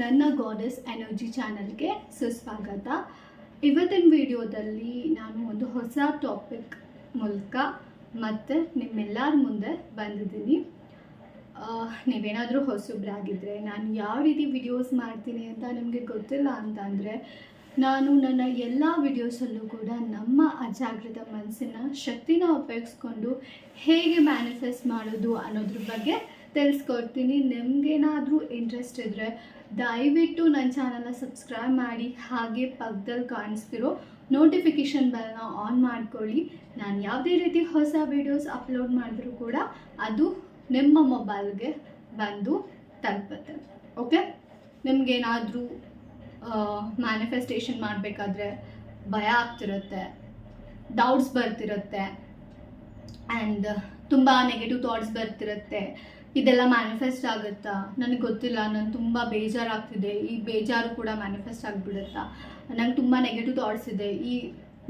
ನನ್ನ goddess energy ಚಾನಲ್ಗೆ ಸುಸ್ವಾಗತ. ಇವತ್ತಿನ ವಿಡಿಯೋದಲ್ಲಿ ನಾನು ಒಂದು ಹೊಸ ಟಾಪಿಕ್ ಮೂಲಕ ಮತ್ತು ನಿಮ್ಮೆಲ್ಲರ ಮುಂದೆ ಬಂದಿದ್ದೀನಿ. ನೀವೇನಾದರೂ ಹೊಸಬ್ರಾಗಿದ್ದರೆ ನಾನು ಯಾವ ರೀತಿ ವಿಡಿಯೋಸ್ ಮಾಡ್ತೀನಿ ಅಂತ ನಿಮಗೆ ಗೊತ್ತಿಲ್ಲ ಅಂತಂದರೆ, ನಾನು ನನ್ನ ಎಲ್ಲ ವಿಡಿಯೋಸಲ್ಲೂ ಕೂಡ ನಮ್ಮ ಅಜಾಗೃತ ಮನಸ್ಸಿನ ಶಕ್ತಿನ ಉಪಯೋಗಿಸ್ಕೊಂಡು ಹೇಗೆ ಮ್ಯಾನಿಫೆಸ್ಟ್ ಮಾಡೋದು ಅನ್ನೋದ್ರ ಬಗ್ಗೆ ತಿಳಿಸ್ಕೊಡ್ತೀನಿ. ನಿಮಗೇನಾದರೂ ಇಂಟ್ರೆಸ್ಟ್ ಇದ್ದರೆ ದಯವಿಟ್ಟು ನನ್ನ ಚಾನಲ್ನ ಸಬ್ಸ್ಕ್ರೈಬ್ ಮಾಡಿ, ಹಾಗೆ ಪಕ್ಕದಲ್ಲಿ ಕಾಣಿಸ್ತಿರೋ ನೋಟಿಫಿಕೇಷನ್ ಬೆಲ್ನ ಆನ್ ಮಾಡ್ಕೊಳ್ಳಿ. ನಾನು ಯಾವುದೇ ರೀತಿ ಹೊಸ ವೀಡಿಯೋಸ್ ಅಪ್ಲೋಡ್ ಮಾಡಿದ್ರೂ ಕೂಡ ಅದು ನಿಮ್ಮ ಮೊಬೈಲ್ಗೆ ಬಂದು ತಲುಪುತ್ತೆ. ಓಕೆ ನಿಮಗೇನಾದರೂ ಮ್ಯಾನಿಫೆಸ್ಟೇಷನ್ ಮಾಡಬೇಕಾದ್ರೆ ಭಯ ಆಗ್ತಿರುತ್ತೆ ಡೌಟ್ಸ್ ಬರ್ತಿರುತ್ತೆ ಆ್ಯಂಡ್ ತುಂಬ ನೆಗೆಟಿವ್ ಥಾಟ್ಸ್ ಬರ್ತಿರುತ್ತೆ ಇದೆಲ್ಲ ಮ್ಯಾನಿಫೆಸ್ಟ್ ಆಗುತ್ತಾ? ನನಗೆ ಗೊತ್ತಿಲ್ಲ ನಾನು ತುಂಬ ಬೇಜಾರಾಗ್ತಿದೆ. ಈ ಬೇಜಾರು ಕೂಡ ಮ್ಯಾನಿಫೆಸ್ಟ್ ಆಗಿಬಿಡುತ್ತಾ? ನಂಗೆ ತುಂಬ ನೆಗೆಟಿವ್ ಥಾಟ್ಸ್ ಇದೆ. ಈ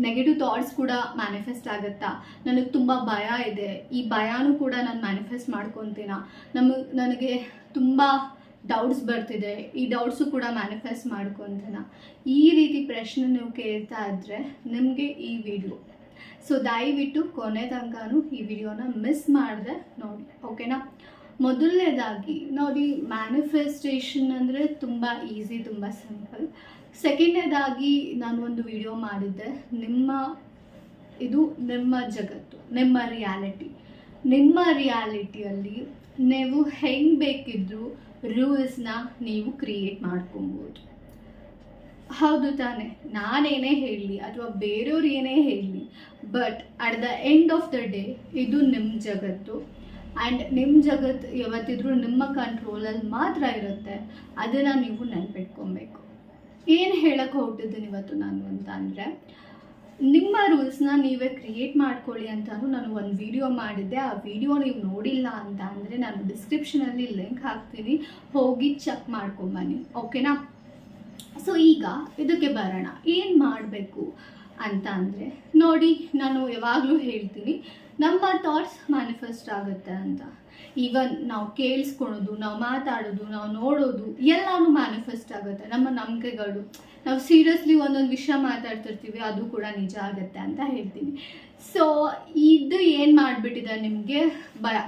ನೆಗೆಟಿವ್ ಥಾಟ್ಸ್ ಕೂಡ ಮ್ಯಾನಿಫೆಸ್ಟ್ ಆಗುತ್ತಾ? ನನಗೆ ತುಂಬ ಭಯ ಇದೆ. ಈ ಭಯನೂ ಕೂಡ ನಾನು ಮ್ಯಾನಿಫೆಸ್ಟ್ ಮಾಡ್ಕೊತೀನ? ನಮಗೆ ನನಗೆ ತುಂಬ ಡೌಟ್ಸ್ ಬರ್ತಿದೆ. ಈ ಡೌಟ್ಸು ಕೂಡ ಮ್ಯಾನಿಫೆಸ್ಟ್ ಮಾಡ್ಕೊತೀನ? ಈ ರೀತಿ ಪ್ರಶ್ನೆ ನೀವು ಕೇಳ್ತಾ ಇದ್ದರೆ ನಿಮಗೆ ಈ ವಿಡಿಯೋ ಸೊ ದಯವಿಟ್ಟು ಕೊನೆ ತನಕನೂ ಈ ವಿಡಿಯೋನ ಮಿಸ್ ಮಾಡಿದೆ ನೋಡಿ. ಓಕೆನಾ ಮೊದಲನೇದಾಗಿ ನೋಡಿ ಮ್ಯಾನಿಫೆಸ್ಟೇಷನ್ ಅಂದರೆ ತುಂಬ ಈಸಿ ತುಂಬ ಸಿಂಪಲ್ ಸೆಕೆಂಡನೇದಾಗಿ ನಾನು ಒಂದು ವಿಡಿಯೋ ಮಾಡಿದ್ದೆ. ನಿಮ್ಮ, ಇದು ನಿಮ್ಮ ಜಗತ್ತು, ನಿಮ್ಮ ರಿಯಾಲಿಟಿ ನಿಮ್ಮ ರಿಯಾಲಿಟಿಯಲ್ಲಿ ನೀವು ಹೆಂಗೆ ಬೇಕಿದ್ರೂ ರೂಲ್ಸ್ನ ನೀವು ಕ್ರಿಯೇಟ್ ಮಾಡ್ಕೊಬೋದು. ಹೌದು ತಾನೆ. ನಾನೇನೇ ಹೇಳಲಿ ಅಥವಾ ಬೇರೆಯವ್ರು ಏನೇ ಹೇಳಲಿ but at the end of the day ಇದು ನಿಮ್ಮ ಜಗತ್ತು. ಆ್ಯಂಡ್ ನಿಮ್ಮ ಜಗತ್ತು ಯಾವತ್ತಿದ್ರೂ ನಿಮ್ಮ ಕಂಟ್ರೋಲಲ್ಲಿ ಮಾತ್ರ ಇರುತ್ತೆ. ಅದನ್ನು ನೀವು ನೆನ್ಪಿಟ್ಕೊಬೇಕು. ಏನು ಹೇಳಕ್ಕೆ ಹೊರಟಿದ್ದೀನಿ ಇವತ್ತು ನಾನು ಅಂತ ಅಂದರೆ, ನಿಮ್ಮ ರೂಲ್ಸ್ನ ನೀವೇ ಕ್ರಿಯೇಟ್ ಮಾಡ್ಕೊಳ್ಳಿ ಅಂತಲೂ ನಾನು ಒಂದು ವಿಡಿಯೋ ಮಾಡಿದ್ದೆ. ಆ ವಿಡಿಯೋ ನೀವು ನೋಡಿಲ್ಲ ಅಂತ ಅಂದರೆ ನಾನು ಡಿಸ್ಕ್ರಿಪ್ಷನಲ್ಲಿ ಲಿಂಕ್ ಹಾಕ್ತೀನಿ. ಹೋಗಿ ಚೆಕ್ ಮಾಡ್ಕೊಂಬನ್ನಿ. ಓಕೆನಾ ಸೊ ಈಗ ಇದಕ್ಕೆ ಬರೋಣ. ಏನು ಮಾಡಬೇಕು ಅಂತ ಅಂದರೆ, ನೋಡಿ ನಾನು ಯಾವಾಗಲೂ ಹೇಳ್ತೀನಿ ನಮ್ಮ ಥಾಟ್ಸ್ ಮ್ಯಾನಿಫೆಸ್ಟ್ ಆಗುತ್ತೆ ಅಂತ. ಈವನ್ ನಾವು ಕೇಳಿಸ್ಕೊಳೋದು ನಾವು ಮಾತಾಡೋದು, ನಾವು ನೋಡೋದು, ಎಲ್ಲನೂ ಮ್ಯಾನಿಫೆಸ್ಟ್ ಆಗುತ್ತೆ. ನಮ್ಮ ನಂಬಿಕೆಗಳು. ನಾವು ಸೀರಿಯಸ್ಲಿ ಒಂದೊಂದು ವಿಷಯ ಮಾತಾಡ್ತಿರ್ತೀವಿ, ಅದು ಕೂಡ ನಿಜ ಆಗುತ್ತೆ ಅಂತ ಹೇಳ್ತೀನಿ. ಸೊ ಇದು ಏನು ಮಾಡಿಬಿಟ್ಟಿದೆ ನಿಮಗೆ? ಭಯ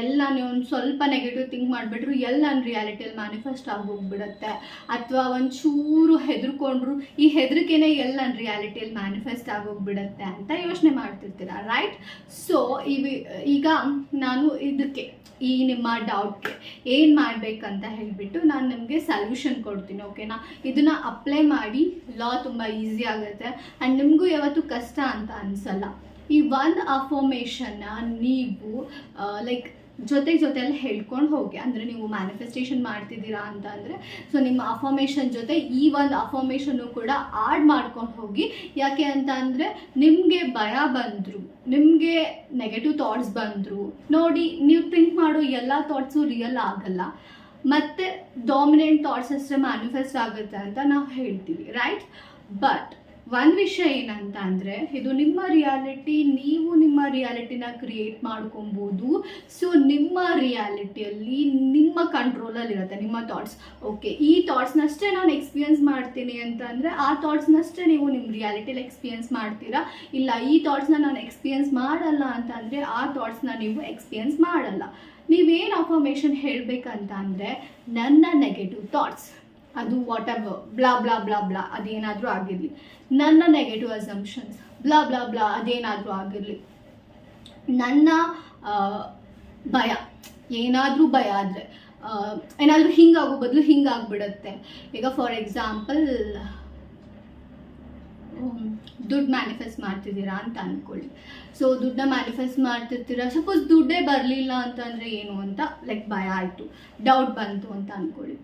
ಎಲ್ಲ ನೀವು ಒಂದು ಸ್ವಲ್ಪ ನೆಗೆಟಿವ್ ಥಿಂಕ್ ಮಾಡಿಬಿಟ್ರು ಎಲ್ಲ ನನ್ನ ರಿಯಾಲಿಟಿಯಲ್ಲಿ ಮ್ಯಾನಿಫೆಸ್ಟ್ ಆಗೋಗ್ಬಿಡುತ್ತೆ. ಅಥವಾ ಒಂಚೂರು ಹೆದರ್ಕೊಂಡ್ರು, ಈ ಹೆದರಿಕೆನೇ ಎಲ್ಲ ನನ್ನ ರಿಯಾಲಿಟಿಯಲ್ಲಿ ಮ್ಯಾನಿಫೆಸ್ಟ್ ಆಗೋಗ್ಬಿಡುತ್ತೆ ಅಂತ ಯೋಚನೆ ಮಾಡ್ತಿರ್ತೀರ ರೈಟ್ ಸೊ ಇವಿ, ಈಗ ನಾನು ಇದಕ್ಕೆ, ಈ ನಿಮ್ಮ ಡೌಟ್ಗೆ ಏನು ಮಾಡಬೇಕಂತ ಹೇಳಿಬಿಟ್ಟು ನಾನು ನಿಮಗೆ ಸಲ್ಯೂಷನ್ ಕೊಡ್ತೀನಿ ಓಕೆನಾ ಇದನ್ನು ಅಪ್ಲೈ ಮಾಡಿ ಲಾ ತುಂಬ ಈಸಿ ಆಗುತ್ತೆ. ಆ್ಯಂಡ್ ನಿಮಗೂ ಯಾವತ್ತೂ ಕಷ್ಟ ಅಂತ ಅನಿಸಲ್ಲ. ಈ ಒಂದು ಅಫರ್ಮೇಷನ್ನ ನೀವು ಲೈಕ್ ಜೊತೆ ಜೊತೆಯಲ್ಲಿ ಹೇಳ್ಕೊಂಡು ಹೋಗಿ. ಅಂದರೆ ನೀವು ಮ್ಯಾನಿಫೆಸ್ಟೇಷನ್ ಮಾಡ್ತಿದ್ದೀರಾ ಅಂತ ಅಂದರೆ ಸೊ ನಿಮ್ಮ ಅಫರ್ಮೇಷನ್ ಜೊತೆ ಈ ಒಂದು ಅಫಾರ್ಮೇಷನ್ನು ಕೂಡ ಆಡ್ ಮಾಡ್ಕೊಂಡು ಹೋಗಿ. ಯಾಕೆ ಅಂತ ಅಂದರೆ, ನಿಮಗೆ ಭಯ ಬಂದರು, ನಿಮಗೆ ನೆಗೆಟಿವ್ ಥಾಟ್ಸ್ ಬಂದರು. ನೋಡಿ, ನೀವು ಥಿಂಕ್ ಮಾಡೋ ಎಲ್ಲ ಥಾಟ್ಸು ರಿಯಲ್ ಆಗಲ್ಲ. ಮತ್ತು ಡಾಮಿನೆಂಟ್ ಥಾಟ್ಸ್ ಅಷ್ಟೇ ಮ್ಯಾನಿಫೆಸ್ಟ್ ಆಗುತ್ತೆ ಅಂತ ನಾವು ಹೇಳ್ತೀವಿ ರೈಟ್ ಬಟ್ ಒಂದು ವಿಷಯ ಏನಂತ ಅಂದರೆ ಇದು ನಿಮ್ಮ ರಿಯಾಲಿಟಿ ನೀವು ನಿಮ್ಮ ರಿಯಾಲಿಟಿನ ಕ್ರಿಯೇಟ್ ಮಾಡ್ಕೊಬೋದು. ಸೊ ನಿಮ್ಮ ರಿಯಾಲಿಟಿಯಲ್ಲಿ ನಿಮ್ಮ ಕಂಟ್ರೋಲಲ್ಲಿ ಇರುತ್ತೆ, ನಿಮ್ಮ ಥಾಟ್ಸ್ ಓಕೆ ಈ ಥಾಟ್ಸ್ನಷ್ಟೇ ನಾನು ಎಕ್ಸ್ಪೀರಿಯನ್ಸ್ ಮಾಡ್ತೀನಿ ಅಂತ ಅಂದರೆ ಆ ಥಾಟ್ಸ್ನಷ್ಟೇ ನೀವು ನಿಮ್ಮ ರಿಯಾಲಿಟಿಲಿ ಎಕ್ಸ್ಪೀರಿಯನ್ಸ್ ಮಾಡ್ತೀರಾ? ಇಲ್ಲ, ಈ ಥಾಟ್ಸ್ನ ನಾನು ಎಕ್ಸ್ಪೀರಿಯನ್ಸ್ ಮಾಡಲ್ಲ ಅಂತ ಅಂದರೆ ಆ ಥಾಟ್ಸ್ನ ನೀವು ಎಕ್ಸ್ಪೀರಿಯನ್ಸ್ ಮಾಡಲ್ಲ. ನೀವೇನು ಅಫಾರ್ಮೇಷನ್ ಹೇಳಬೇಕಂತ ಅಂದರೆ ನನ್ನ ನೆಗೆಟಿವ್ ಥಾಟ್ಸ್ ಅದು whatever blah blah blah blah ಅದೇನಾದರೂ ಆಗಿರಲಿ. ನನ್ನ negative assumptions blah blah blah ಅದೇನಾದರೂ ಆಗಿರಲಿ. ನನ್ನ ಭಯ, ಏನಾದರೂ ಭಯ ಆದರೆ ಏನಾದರೂ ಹಿಂಗಾಗೋ ಬದಲು ಹಿಂಗಾಗ್ಬಿಡುತ್ತೆ. ಈಗ ಫಾರ್ ಎಕ್ಸಾಂಪಲ್ ದುಡ್ಡು ಮ್ಯಾನಿಫೆಸ್ಟ್ ಮಾಡ್ತಿದ್ದೀರಾ ಅಂತ ಅಂದ್ಕೊಳ್ಳಿ ಸೊ ದುಡ್ಡನ್ನ ಮ್ಯಾನಿಫೆಸ್ಟ್ ಮಾಡ್ತಿರ್ತೀರಾ? ಸಪೋಸ್ ದುಡ್ಡೇ ಬರಲಿಲ್ಲ ಅಂತಂದರೆ ಏನು ಅಂತ ಲೈಕ್ ಭಯ ಆಯಿತು ಡೌಟ್ ಬಂತು ಅಂತ ಅಂದ್ಕೊಳ್ಳಿ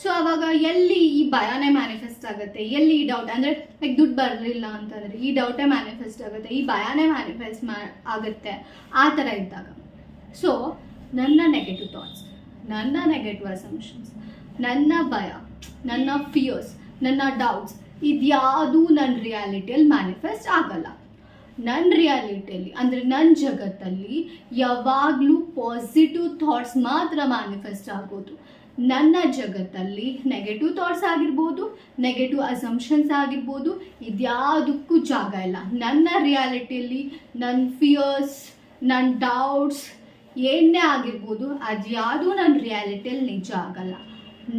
ಸೊ ಅವಾಗ ಎಲ್ಲಿ ಈ ಭಯನೇ ಮ್ಯಾನಿಫೆಸ್ಟ್ ಆಗುತ್ತೆ? ಎಲ್ಲಿ ಈ ಡೌಟ್ ಅಂದರೆ ಲೈಕ್ ದುಡ್ಡು ಬರಲಿಲ್ಲ ಅಂತಂದರೆ ಈ ಡೌಟೇ ಮ್ಯಾನಿಫೆಸ್ಟ್ ಆಗುತ್ತೆ. ಈ ಭಯನೇ ಮ್ಯಾನಿಫೆಸ್ಟ್ ಮಾ ಆಗುತ್ತೆ ಆ ಥರ ಇದ್ದಾಗ. ಸೊ ನನ್ನ ನೆಗೆಟಿವ್ ಥಾಟ್ಸ್ ನನ್ನ ನೆಗೆಟಿವ್ ಅಸಂಪ್ಷನ್ಸ್ ನನ್ನ ಭಯ, ನನ್ನ ಫಿಯರ್ಸ್ ನನ್ನ ಡೌಟ್ಸ್ ಇದ್ಯಾವುದೂ ನನ್ನ ರಿಯಾಲಿಟಿಯಲ್ಲಿ ಮ್ಯಾನಿಫೆಸ್ಟ್ ಆಗಲ್ಲ. ನನ್ನ ರಿಯಾಲಿಟಿಯಲ್ಲಿ ಅಂದರೆ ನನ್ನ ಜಗತ್ತಲ್ಲಿ ಯಾವಾಗಲೂ ಪಾಸಿಟಿವ್ ಥಾಟ್ಸ್ ಮಾತ್ರ ಮ್ಯಾನಿಫೆಸ್ಟ್ ಆಗೋದು. ನನ್ನ ಜಗತ್ತಲ್ಲಿ ನೆಗೆಟಿವ್ ಥಾಟ್ಸ್ ಆಗಿರ್ಬೋದು ನೆಗೆಟಿವ್ ಅಸಂಪ್ಷನ್ಸ್ ಆಗಿರ್ಬೋದು, ಇದ್ಯಾವುದಕ್ಕೂ ಜಾಗ ಇಲ್ಲ. ನನ್ನ ರಿಯಾಲಿಟಿಯಲ್ಲಿ ನನ್ನ ಫಿಯರ್ಸ್ ನನ್ನ ಡೌಟ್ಸ್ ಏನೇ ಆಗಿರ್ಬೋದು, ಅದ್ಯಾವುದೂ ನನ್ನ ರಿಯಾಲಿಟಿಯಲ್ಲಿ ನಿಜ ಆಗಲ್ಲ.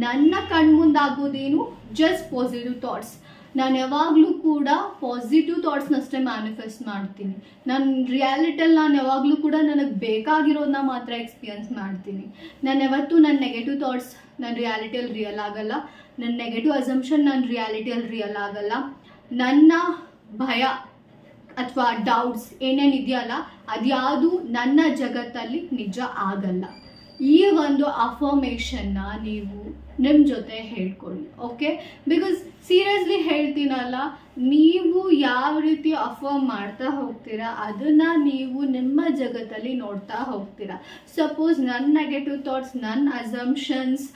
ನನ್ನ ಕಣ್ಮುಂದಾಗೋದೇನು? ಜಸ್ಟ್ ಪಾಸಿಟಿವ್ ಥಾಟ್ಸ್ ನಾನು ಯಾವಾಗಲೂ ಕೂಡ ಪಾಸಿಟಿವ್ ಥಾಟ್ಸ್ನಷ್ಟೇ ಮ್ಯಾನಿಫೆಸ್ಟ್ ಮಾಡ್ತೀನಿ. ನನ್ನ ರಿಯಾಲಿಟಿಯಲ್ಲಿ ನಾನು ಯಾವಾಗಲೂ ಕೂಡ ನನಗೆ ಬೇಕಾಗಿರೋದನ್ನ ಮಾತ್ರ ಎಕ್ಸ್ಪೀರಿಯನ್ಸ್ ಮಾಡ್ತೀನಿ. ನಾನು ಯಾವತ್ತೂ ನನ್ನ ನೆಗೆಟಿವ್ ಥಾಟ್ಸ್ ನನ್ನ ರಿಯಾಲಿಟಿಯಲ್ಲಿ ರಿಯಲ್ ಆಗಲ್ಲ. ನನ್ನ ನೆಗೆಟಿವ್ ಅಸಂಪ್ಷನ್ ನನ್ನ ರಿಯಾಲಿಟಿಯಲ್ಲಿ ರಿಯಲ್ ಆಗಲ್ಲ. ನನ್ನ ಭಯ ಅಥವಾ ಡೌಟ್ಸ್ ಏನೇನಿದೆಯಲ್ಲ ಅದ್ಯಾವುದು ನನ್ನ ಜಗತ್ತಲ್ಲಿ ನಿಜ ಆಗಲ್ಲ. ಈ ಒಂದು ಅಫರ್ಮೇಷನ್ನ ನೀವು ನಿಮ್ಮ ಜೊತೆ ಹೇಳ್ಕೊಳ್ಳಿ ಓಕೆ ಬಿಕಾಸ್ ಸೀರಿಯಸ್ಲಿ ಹೇಳ್ತೀನಲ್ಲ, ನೀವು ಯಾವ ರೀತಿ ಅಫರ್ಮ್ ಮಾಡ್ತಾ ಹೋಗ್ತೀರಾ, ಅದನ್ನು ನೀವು ನಿಮ್ಮ ಜಗತ್ತಲ್ಲಿ ನೋಡ್ತಾ ಹೋಗ್ತೀರಾ. ಸಪೋಸ್ ನನ್ನ ನೆಗೆಟಿವ್ ಥಾಟ್ಸ್ ನನ್ನ ಅಸಂಪ್ಷನ್ಸ್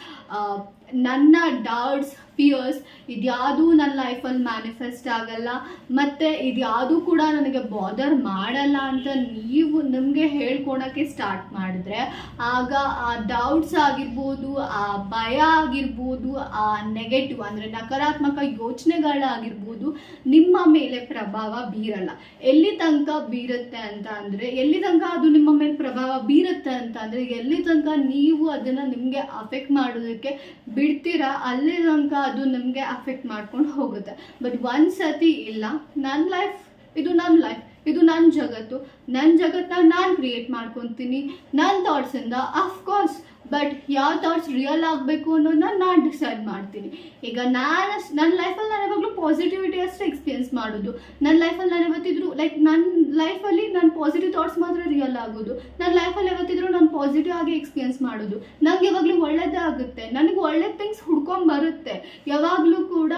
ನನ್ನ ಡೌಟ್ಸ್ ಫಿಯರ್ಸ್ ಇದ್ಯಾವುದೂ ನನ್ನ ಲೈಫಲ್ಲಿ ಮ್ಯಾನಿಫೆಸ್ಟ್ ಆಗಲ್ಲ, ಮತ್ತು ಇದ್ಯಾವುದೂ ಕೂಡ ನನಗೆ ಬಾದರ್ ಮಾಡಲ್ಲ ಅಂತ ನೀವು ನಿಮಗೆ ಹೇಳ್ಕೊಳಕ್ಕೆ ಸ್ಟಾರ್ಟ್ ಮಾಡಿದ್ರೆ, ಆಗ ಆ ಡೌಟ್ಸ್ ಆಗಿರ್ಬೋದು, ಆ ಭಯ ಆಗಿರ್ಬೋದು, ಆ ನೆಗೆಟಿವ್ ಅಂದರೆ ನಕಾರಾತ್ಮಕ ಯೋಚನೆಗಳಾಗಿರ್ಬೋದು, ನಿಮ್ಮ ಮೇಲೆ ಪ್ರಭಾವ ಬೀರಲ್ಲ. ಎಲ್ಲಿ ತನಕ ಬೀರುತ್ತೆ ಅಂತ ಅಂದರೆ, ಎಲ್ಲಿ ತನಕ ಅದು ನಿಮ್ಮ ಮೇಲೆ ಪ್ರಭಾವ ಬೀರುತ್ತೆ ಅಂತ ಅಂದರೆ, ಎಲ್ಲಿ ತನಕ ನೀವು ಅದನ್ನು ನಿಮಗೆ ಅಫೆಕ್ಟ್ ಮಾಡೋದಕ್ಕೆ ಬಿಡ್ತೀರಾ, ಅಲ್ಲಿ ತನಕ ಅದು ನಿಮಗೆ ಅಫೆಕ್ಟ್ ಮಾಡ್ಕೊಂಡು ಹೋಗುತ್ತೆ. ಬಟ್ ಒಂದು ಸತಿ ಇಲ್ಲ. ನನ್ನ ಲೈಫ್ ಇದು ನನ್ನ ಲೈಫ್ ಇದು ನನ್ನ ಜಗತ್ತು. ನನ್ನ ಜಗತ್ತನ್ನ ನಾನು ಕ್ರಿಯೇಟ್ ಮಾಡ್ಕೊತೀನಿ. ನನ್ನ ಥಾಟ್ಸಿಂದ ಅಫ್ಕೋರ್ಸ್ ಬಟ್ ಯಾವ ಥಾಟ್ಸ್ ರಿಯಲ್ ಆಗಬೇಕು ಅನ್ನೋದನ್ನ ನಾನು ಡಿಸೈಡ್ ಮಾಡ್ತೀನಿ. ಈಗ ನಾನು ನನ್ನ ಲೈಫಲ್ಲಿ ನಾನು ಯಾವಾಗಲೂ ಪಾಸಿಟಿವಿಟಿ ಅಷ್ಟೇ ಎಕ್ಸ್ಪೀರಿಯನ್ಸ್ ಮಾಡೋದು. ನನ್ನ ಲೈಫಲ್ಲಿ ನಾನು ಯಾವತ್ತಿದ್ರು ಲೈಕ್ ನನ್ನ ಲೈಫಲ್ಲಿ ನನ್ನ ಪಾಸಿಟಿವ್ ಥಾಟ್ಸ್ ಮಾತ್ರ ರಿಯಲ್ ಆಗೋದು. ನನ್ನ ಲೈಫಲ್ಲಿ ಯಾವತ್ತಿದ್ರು ನಾನು ಪಾಸಿಟಿವ್ ಆಗಿ ಎಕ್ಸ್ಪೀರಿಯನ್ಸ್ ಮಾಡೋದು. ನನಗೆ ಯಾವಾಗಲೂ ಒಳ್ಳೇದೇ ಆಗುತ್ತೆ. ನನಗೆ ಒಳ್ಳೆ ಥಿಂಗ್ಸ್ ಹುಡ್ಕೊಂಡು ಬರುತ್ತೆ. ಯಾವಾಗಲೂ ಕೂಡ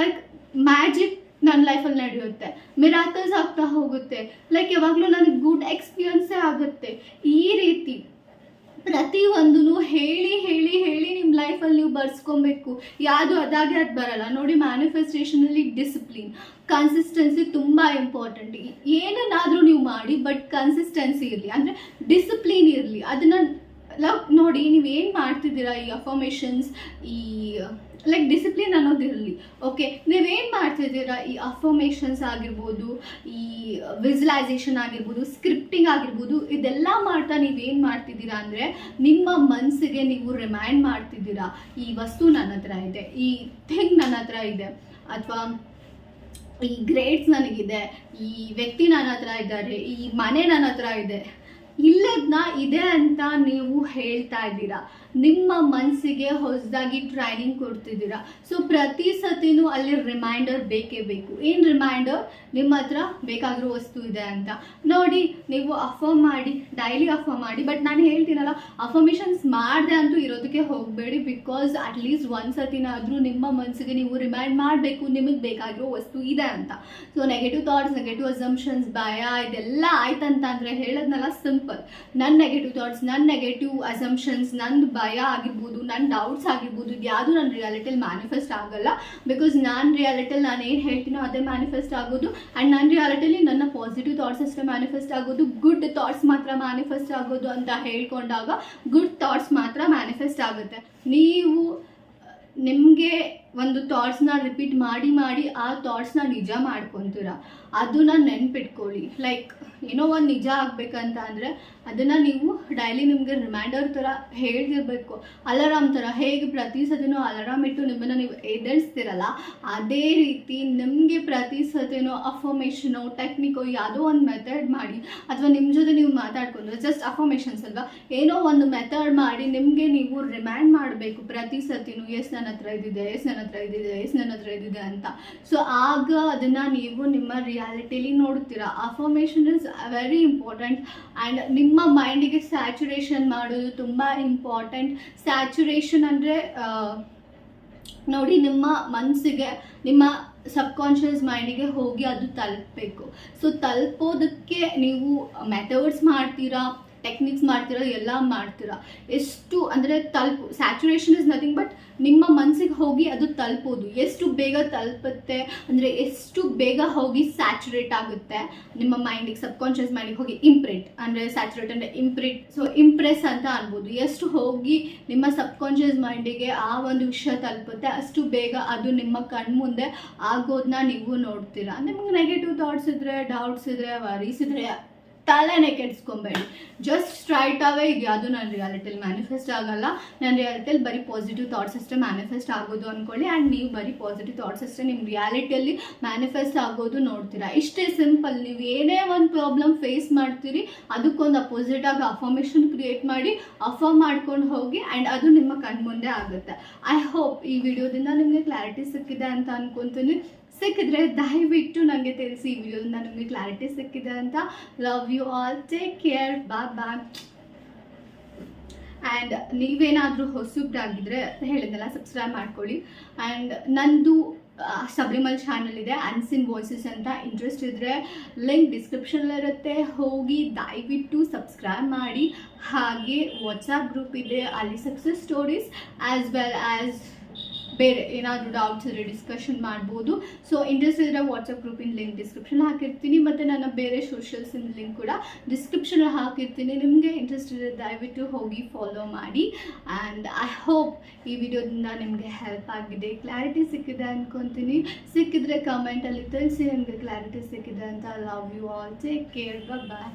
ಲೈಕ್ ಮ್ಯಾಜಿಕ್ ನನ್ನ ಲೈಫಲ್ಲಿ ನಡೆಯುತ್ತೆ. ಮಿರಾಕಲ್ಸ್ ಆಗ್ತಾ ಹೋಗುತ್ತೆ. ಲೈಕ್ ಯಾವಾಗಲೂ ನನಗೆ ಗುಡ್ ಎಕ್ಸ್ಪೀರಿಯನ್ಸೇ ಆಗುತ್ತೆ. ಈ ರೀತಿ ಪ್ರತಿಯೊಂದೂ ಹೇಳಿ ಹೇಳಿ ಹೇಳಿ ನಿಮ್ಮ ಲೈಫಲ್ಲಿ ನೀವು ಬರ್ಸ್ಕೊಬೇಕು. ಯಾವುದು ಅದಾಗೆ ಅದು ಬರಲ್ಲ. ನೋಡಿ ಮ್ಯಾನಿಫೆಸ್ಟೇಷನಲ್ಲಿ ಡಿಸಿಪ್ಲಿನ್ ಕನ್ಸಿಸ್ಟೆನ್ಸಿ ತುಂಬ ಇಂಪಾರ್ಟೆಂಟ್ ಏನನ್ನಾದರೂ ನೀವು ಮಾಡಿ ಬಟ್ ಕನ್ಸಿಸ್ಟೆನ್ಸಿ ಇರಲಿ. ಅಂದರೆ ಡಿಸಿಪ್ಲಿನ್ ಇರಲಿ. ಅದನ್ನು ಲವ್, ನೋಡಿ, ನೀವು ಏನು ಮಾಡ್ತಿದ್ದೀರಾ ಈ ಅಫರ್ಮೇಷನ್ಸ್ ಈ ಲೈಕ್ ಡಿಸಿಪ್ಲಿನ್ ಅನ್ನೋದಿರಲಿ ಓಕೆ ನೀವೇನು ಮಾಡ್ತಿದ್ದೀರಾ ಈ ಅಫರ್ಮೇಷನ್ಸ್ ಆಗಿರ್ಬೋದು, ಈ ವಿಜುಲೈಸೇಷನ್ ಆಗಿರ್ಬೋದು ಸ್ಕ್ರಿಪ್ಟಿಂಗ್ ಆಗಿರ್ಬೋದು, ಇದೆಲ್ಲ ಮಾಡ್ತಾ ನೀವೇನು ಮಾಡ್ತಿದ್ದೀರಾ ಅಂದರೆ, ನಿಮ್ಮ ಮನಸ್ಸಿಗೆ ನೀವು ರಿಮೈಂಡ್ ಮಾಡ್ತಿದ್ದೀರಾ, ಈ ವಸ್ತು ನನ್ನ ಹತ್ರ ಇದೆ, ಈ ಥಿಂಗ್ ನನ್ನ ಹತ್ರ ಇದೆ, ಅಥವಾ ಈ ಗ್ರೇಡ್ಸ್ ನನಗಿದೆ, ಈ ವ್ಯಕ್ತಿ ನನ್ನ ಹತ್ರ ಇದ್ದಾರೆ, ಈ ಮನೆ ನನ್ನ ಹತ್ರ ಇದೆ ಇಲ್ಲದನ್ನ ಇದೆ ಅಂತ ನೀವು ಹೇಳ್ತಾ ಇದ್ದೀರಾ? ನಿಮ್ಮ ಮನಸ್ಸಿಗೆ ಹೊಸದಾಗಿ ಟ್ರೈನಿಂಗ್ ಕೊಡ್ತಿದ್ದೀರಾ? ಸೊ ಪ್ರತಿ ಸತಿನೂ ಅಲ್ಲಿ ರಿಮೈಂಡರ್ ಬೇಕೇ ಬೇಕು. ಏನು ರಿಮೈಂಡರ್ ನಿಮ್ಮ ಹತ್ರ ಬೇಕಾಗಿರೋ ವಸ್ತು ಇದೆ ಅಂತ. ನೋಡಿ, ನೀವು ಅಫರ್ ಮಾಡಿ ಡೈಲಿ ಅಫರ್ ಮಾಡಿ ಬಟ್ ನಾನು ಹೇಳ್ತೀನಲ್ಲ ಅಫರ್ಮೇಷನ್ಸ್ ಮಾಡಿದೆ ಅಂತೂ ಇರೋದಕ್ಕೆ ಹೋಗಬೇಡಿ ಬಿಕಾಸ್ ಅಟ್ಲೀಸ್ಟ್ ಒಂದು ಸತಿನಾದರೂ ನಿಮ್ಮ ಮನಸ್ಸಿಗೆ ನೀವು ರಿಮೈಂಡ್ ಮಾಡಬೇಕು, ನಿಮಗೆ ಬೇಕಾಗಿರೋ ವಸ್ತು ಇದೆ ಅಂತ. So negative thoughts negative assumptions ಭಯ, ಇದೆಲ್ಲ ಆಯ್ತಂತ ಅಂದರೆ ಹೇಳೋದ್ನಲ್ಲ ಸಿಂಪಲ್ ನನ್ನ ನೆಗೆಟಿವ್ ಥಾಟ್ಸ್ ನನ್ನ ನೆಗೆಟಿವ್ ಅಸಂಪ್ಷನ್ಸ್ ನಂದು ಭಯ ಆಗಿರ್ಬೋದು ನನ್ನ ಡೌಟ್ಸ್ ಆಗಿರ್ಬೋದು, ಇದು ಯಾವುದು ನನ್ನ ರಿಯಾಲಿಟಿಯಲ್ಲಿ ಮ್ಯಾನಿಫೆಸ್ಟ್ ಆಗಲ್ಲ. ಬಿಕಾಸ್ ನಾನು ರಿಯಾಲಿಟಿಯಲ್ಲಿ ನಾನು ಏನು ಹೇಳ್ತೀನೋ ಅದೇ ಮ್ಯಾನಿಫೆಸ್ಟ್ ಆಗೋದು. ಆ್ಯಂಡ್ ನನ್ನ ರಿಯಾಲಿಟಿಯಲ್ಲಿ ನನ್ನ ಪಾಸಿಟಿವ್ ಥಾಟ್ಸ್ ಅಷ್ಟೇ ಮ್ಯಾನಿಫೆಸ್ಟ್ ಆಗೋದು. ಗುಡ್ ಥಾಟ್ಸ್ ಮಾತ್ರ ಮ್ಯಾನಿಫೆಸ್ಟ್ ಆಗೋದು ಅಂತ ಹೇಳ್ಕೊಂಡಾಗ ಗುಡ್ ಥಾಟ್ಸ್ ಮಾತ್ರ ಮ್ಯಾನಿಫೆಸ್ಟ್ ಆಗುತ್ತೆ. ನೀವು, ನಿಮಗೆ ಒಂದು ಥಾಟ್ಸ್ನ ರಿಪೀಟ್ ಮಾಡಿ ಮಾಡಿ ಆ ಥಾಟ್ಸ್ನ ನಿಜ ಮಾಡ್ಕೊತೀರ? ಅದನ್ನ ನೆನ್ಪಿಟ್ಕೊಳ್ಳಿ. ಲೈಕ್ ಏನೋ ಒಂದು ನಿಜ ಆಗ್ಬೇಕಂತ ಅಂದರೆ ಅದನ್ನು ನೀವು ಡೈಲಿ ನಿಮಗೆ ರಿಮೈಂಡರ್ ಥರ ಹೇಳ್ತಿರ್ಬೇಕು ಅಲಾರಾಮ್ ಥರ ಹೇಗೆ ಪ್ರತಿ ಸತಿನೂ ಅಲಾರಾಮ್ ಇಟ್ಟು ನಿಮ್ಮನ್ನು ನೀವು ಎದ್ದೇಳಿಸ್ತಿರಲ್ಲ, ಅದೇ ರೀತಿ ನಿಮಗೆ ಪ್ರತಿ ಸತಿನೋ ಅಫರ್ಮೇಷನೋ ಟೆಕ್ನಿಕೋ ಯಾವುದೋ ಒಂದು ಮೆಥಡ್ ಮಾಡಿ ಅಥವಾ ನಿಮ್ಮ ಜೊತೆ ನೀವು ಮಾತಾಡ್ಕೊಂಡು ಜಸ್ಟ್ ಅಫರ್ಮೇಷನ್ಸ್ ಅಲ್ವಾ, ಏನೋ ಒಂದು ಮೆಥಡ್ ಮಾಡಿ ನಿಮಗೆ ನೀವು ರಿಮೈಂಡ್ ಮಾಡಬೇಕು ಪ್ರತಿ ಸತಿನೂ, ಎಸ್ ನನ್ನ ಹತ್ರ ಇದಿದೆ, ಎಸ್ ನನ್ನ ಹತ್ರ ಇದಿದೆ, ಎಸ್ ನನ್ನ ಹತ್ರ ಇದಿದೆ ಅಂತ. ಸೊ ಆಗ ಅದನ್ನು ನೀವು ನಿಮ್ಮ ರಿಯಾಲಿಟಿಲಿ ನೋಡ್ತೀರಾ. Affirmation is very important and ನಿಮ್ಮ ಮೈಂಡಿಗೆ ಸ್ಯಾಚುರೇಷನ್ ಮಾಡೋದು ತುಂಬ ಇಂಪಾರ್ಟೆಂಟ್ ಸ್ಯಾಚುರೇಷನ್ ಅಂದರೆ ನೋಡಿ ನಿಮ್ಮ ಮನಸ್ಸಿಗೆ ನಿಮ್ಮ ಸಬ್ಕಾನ್ಷಿಯಸ್ ಮೈಂಡಿಗೆ ಹೋಗಿ ಅದು ತಲುಪಬೇಕು. ಸೊ ತಲುಪೋದಕ್ಕೆ ನೀವು ಮೆಥಡ್ಸ್ ಮಾಡ್ತೀರಾ? ಟೆಕ್ನಿಕ್ಸ್ ಮಾಡ್ತೀರಾ, ಎಲ್ಲ ಮಾಡ್ತೀರಾ. ಎಷ್ಟು ಅಂದರೆ ತಲುಪು ಸ್ಯಾಚುರೇಷನ್ ಇಸ್ ನಥಿಂಗ್ ಬಟ್ ನಿಮ್ಮ ಮನಸ್ಸಿಗೆ ಹೋಗಿ ಅದು ತಲುಪೋದು. ಎಷ್ಟು ಬೇಗ ತಲುಪುತ್ತೆ ಅಂದರೆ ಎಷ್ಟು ಬೇಗ ಹೋಗಿ ಸ್ಯಾಚುರೇಟ್ ಆಗುತ್ತೆ, ನಿಮ್ಮ ಮೈಂಡಿಗೆ ಸಬ್ಕಾನ್ಷಿಯಸ್ ಮೈಂಡಿಗೆ ಹೋಗಿ ಇಂಪ್ರಿಂಟ್ ಅಂದರೆ ಸ್ಯಾಚುರೇಟ್ ಅಂದರೆ ಇಂಪ್ರಿಂಟ್ ಸೊ ಇಂಪ್ರೆಸ್ ಅಂತ ಅನ್ಬೋದು. ಎಷ್ಟು ಹೋಗಿ ನಿಮ್ಮ ಸಬ್ಕಾನ್ಷಿಯಸ್ ಮೈಂಡಿಗೆ ಆ ಒಂದು ವಿಷಯ ತಲುಪುತ್ತೆ, ಅಷ್ಟು ಬೇಗ ಅದು ನಿಮ್ಮ ಕಣ್ಮುಂದೆ ಆಗೋದನ್ನ ನೀವು ನೋಡ್ತೀರಾ. ನಿಮ್ಗೆ ನೆಗೆಟಿವ್ ಥಾಟ್ಸ್ ಇದ್ರೆ ಡೌಟ್ಸ್ ಇದ್ರೆ ವರೀಸ್ ಇದ್ರೆ ತಲೆನೇ ಕೆಡಿಸ್ಕೊಬೇಡಿ. ಜಸ್ಟ್ ಸ್ಟ್ರೈಟ್ ಅವೇ ಇದು ಯಾವುದು ನನ್ನ ರಿಯಾಲಿಟಿಲಿ ಮ್ಯಾನಿಫೆಸ್ಟ್ ಆಗಲ್ಲ. ನನ್ನ ರಿಯಾಲಿಟಿಯಲ್ಲಿ ಬರೀ ಪಾಸಿಟಿವ್ ಥಾಟ್ಸ್ ಅಷ್ಟೇ ಮ್ಯಾನಿಫೆಸ್ಟ್ ಆಗೋದು ಅಂದ್ಕೊಳ್ಳಿ ಆ್ಯಂಡ್ ನೀವು ಬರೀ ಪಾಸಿಟಿವ್ ಥಾಟ್ಸ್ ಅಷ್ಟೇ ನಿಮ್ಮ ರಿಯಾಲಿಟಿಯಲ್ಲಿ ಮ್ಯಾನಿಫೆಸ್ಟ್ ಆಗೋದು ನೋಡ್ತೀರಾ. ಇಷ್ಟೇ ಸಿಂಪಲ್ ನೀವು ಏನೇ ಒಂದು ಪ್ರಾಬ್ಲಮ್ ಫೇಸ್ ಮಾಡ್ತೀರಿ, ಅದಕ್ಕೊಂದು ಅಪೋಸಿಟ್ ಆಗಿ ಅಫರ್ಮೇಷನ್ ಕ್ರಿಯೇಟ್ ಮಾಡಿ ಅಫಾರ್ಮ್ ಮಾಡ್ಕೊಂಡು ಹೋಗಿ ಆ್ಯಂಡ್ ಅದು ನಿಮ್ಮ ಕಣ್ಮುಂದೆ ಆಗುತ್ತೆ. ಐ ಹೋಪ್ ಈ ವಿಡಿಯೋದಿಂದ ನಿಮಗೆ ಕ್ಲಾರಿಟಿ ಸಿಕ್ಕಿದೆ ಅಂತ ಅನ್ಕೊತೀನಿ. ಸಿಕ್ಕಿದ್ರೆ ದಯವಿಟ್ಟು ನನಗೆ ತಿಳಿಸಿ ಈ ವಿಡಿಯೋದಿಂದ ನಿಮಗೆ ಕ್ಲಾರಿಟಿ ಸಿಕ್ಕಿದೆ ಅಂತ. Love you all take care bye bye and ನೀವೇನಾದರೂ ಹೊಸಬ್ರಾಗಿದ್ದರೆ ಹೇಳಿದ್ನಲ್ಲ ಸಬ್ಸ್ಕ್ರೈಬ್ ಮಾಡ್ಕೊಳ್ಳಿ. ಆ್ಯಂಡ್ ನಂದು ಶಬರಿಮಲ್ ಚಾನಲ್ ಇದೆ ಅನ್ಸಿನ್ ವಾಯ್ಸಸ್ ಅಂತ. ಇಂಟ್ರೆಸ್ಟ್ ಇದ್ದರೆ ಲಿಂಕ್ ಡಿಸ್ಕ್ರಿಪ್ಷನಲ್ಲಿರುತ್ತೆ ಹೋಗಿ ದಯವಿಟ್ಟು ಸಬ್ಸ್ಕ್ರೈಬ್ ಮಾಡಿ. ಹಾಗೆ ವಾಟ್ಸಪ್ ಗ್ರೂಪ್ ಇದೆ. ಅಲ್ಲಿ success stories as well as ಬೇರೆ ಏನಾದರೂ ಡೌಟ್ಸ್ ಇದ್ರೆ ಡಿಸ್ಕಷನ್ ಮಾಡ್ಬೋದು. ಸೊ ಇಂಟ್ರೆಸ್ಟ್ ಇದ್ರೆ ವಾಟ್ಸಪ್ ಗ್ರೂಪಿನ ಲಿಂಕ್ ಡಿಸ್ಕ್ರಿಪ್ಷನ್ ಹಾಕಿರ್ತೀನಿ. ಮತ್ತು ನನ್ನ ಬೇರೆ ಸೋಷಿಯಲ್ಸಿನ ಲಿಂಕ್ ಕೂಡ ಡಿಸ್ಕ್ರಿಪ್ಷನ್ ಹಾಕಿರ್ತೀನಿ. ನಿಮಗೆ ಇಂಟ್ರೆಸ್ಟ್ ಇದೆ ದಯವಿಟ್ಟು ಹೋಗಿ ಫಾಲೋ ಮಾಡಿ. ಆ್ಯಂಡ್ ಐ ಹೋಪ್ ಈ ವಿಡಿಯೋದಿಂದ ನಿಮಗೆ ಹೆಲ್ಪ್ ಆಗಿದೆ. ಕ್ಲಾರಿಟಿ ಸಿಕ್ಕಿದೆ ಅಂದ್ಕೊತೀನಿ ಸಿಕ್ಕಿದ್ರೆ ಕಮೆಂಟಲ್ಲಿ ತಿಳಿಸಿ. ನಿಮಗೆ ಕ್ಲಾರಿಟಿ ಸಿಕ್ಕಿದೆ ಅಂತ love you all take care bye